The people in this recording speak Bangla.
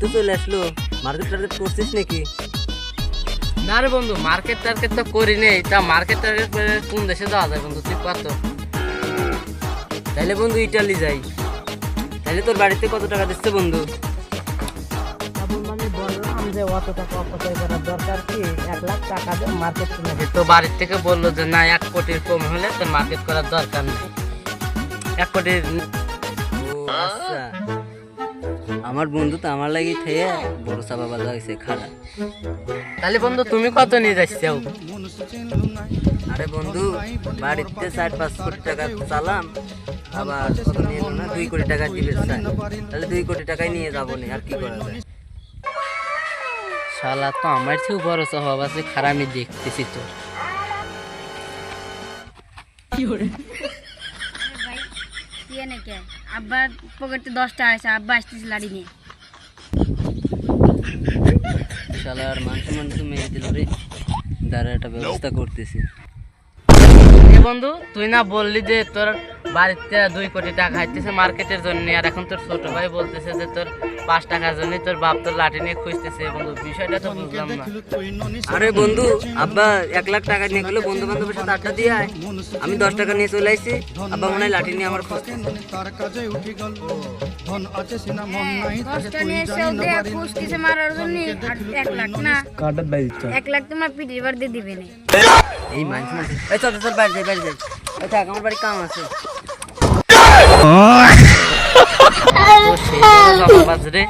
তো চলে আসলো। মার্কেট টার্গেট করছিস নাকি? না রে বন্ধু মার্কেট টার্গেট তো করি নেই। তা মার্কেট টার্গেট করে কোন দেশে যাওয়া যায় বন্ধু তুই কত? তাহলে বন্ধু ইটালি যাই। তাহলে তোর বাড়িতে কত টাকা দিচ্ছে বন্ধু? তো বাড়ির থেকে বলল যে না এক কোটির কম হলে তোর মার্কেট করার দরকার নেই। এক কোটির আচ্ছা। আমার বন্ধু তো আমার লাগি থেকে বড় চাপা বাজা হয়েছে খারাপ তাহলে বন্ধু তুমি কত নিয়ে যাচ্ছ? আরে বন্ধু বাড়িতে চার পাঁচ কোটি টাকা চালাম আবার কত নিয়ে না? দুই কোটি টাকা দিবে তাহলে দুই কোটি টাকাই নিয়ে যাব নি আর কি করা যায়? শালা তো আমার চেয়েও বড় স্বভাব আছে খারাপ আমি দেখতেছি তো। ইয়ে নাকি আব্বার পকেটে দশ টাকা আছে আব্বা আসতেছে লাড়ি নিয়ে। শালার মাংস মাংস মেরে দিল রে। দাঁড়া একটা ব্যবস্থা করতেছি। বন্ধু তুই না বললি যে তোর বাড়িতে দুই কোটি টাকা খাইতেছে মার্কেটের জন্য। আর এখন তোর ছোট ভাই বলতেছে যে তোর পাঁচ টাকার জন্য তোর বাপ তোর লাঠি নিয়ে খুঁজতেছে। বন্ধু বিষয়টা তো বুঝলাম না। আরে বন্ধু আব্বা এক লাখ টাকা নিয়ে গেলো বন্ধু বান্ধবের সাথে আড্ডা দিয়ে আয়। আমি দশ টাকা নিয়ে চলে আসছি আব্বা মনে হয় লাঠি নিয়ে আমার খুঁজতেছে দশটা নিয়ে এসে ওদের খুঁজতেছে মারার জন্য। এক লাখ না এক লাখ তোমার পিঠির বার দিয়ে দিবে না। এই মাংস এই চল চল বাড়ি যাই বাড়ি যাই। ওই আমার বাড়ি কাম আছে। রে